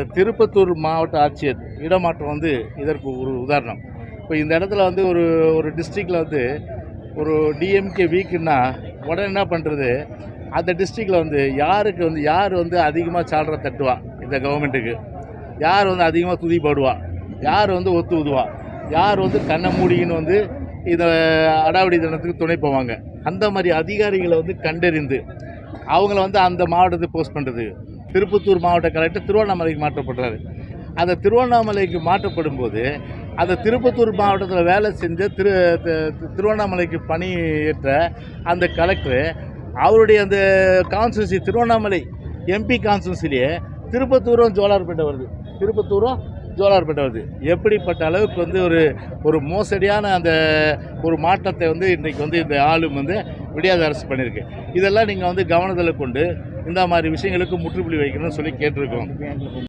இந்த திருப்பத்தூர் மாவட்ட ஆட்சியர் இடமாற்றம் வந்து இதற்கு ஒரு உதாரணம். இப்போ இந்த இடத்துல வந்து ஒரு ஒரு டிஸ்ட்ரிக்டில் வந்து ஒரு டிஎம்கே வீக்குன்னா உடனே என்ன பண்ணுறது அந்த டிஸ்ட்ரிக்டில் வந்து யாருக்கு வந்து யார் வந்து அதிகமாக சால்ற தட்டுவா? இந்த கவர்மெண்ட்டுக்கு யார் வந்து அதிகமாக துதி போடுவா? யார் வந்து ஒத்து உதுவா யார் வந்து கண்ணை மூடின்னு வந்து இதை அடாவடி தினத்துக்கு துணை போவாங்க. அந்த மாதிரி அதிகாரிகளை வந்து கண்டறிந்து அவங்கள வந்து அந்த மாவட்டத்தை போஸ்ட் பண்ணுறது திருப்பத்தூர் மாவட்ட கலெக்டர் திருவண்ணாமலைக்கு மாற்றப்படுறாரு. அந்த திருவண்ணாமலைக்கு மாற்றப்படும் போது அந்த திருப்பத்தூர் மாவட்டத்தில் வேலை செஞ்ச திரு திருவண்ணாமலைக்கு பணியேற்ற அந்த கலெக்டர் அவருடைய அந்த கான்ஸ்டன்சி திருவண்ணாமலை எம்பி கான்ஸ்டன்சிலேயே திருப்பத்தூரும் ஜோலார்பேட்டை வருது. திருப்பத்தூரும் ஜோலார்பேட்டை வருது. எப்படிப்பட்ட அளவுக்கு வந்து ஒரு ஒரு மோசடியான அந்த ஒரு மாற்றத்தை வந்து இன்றைக்கி வந்து இந்த ஆளும் வந்து விடியாத அரசு பண்ணியிருக்கு. இதெல்லாம் நீங்கள் வந்து கவனத்தில் கொண்டு இந்த மாதிரி விஷயங்களுக்கு முற்றுப்புள்ளி வைக்கணும்னு சொல்லி கேட்டிருக்கோம்.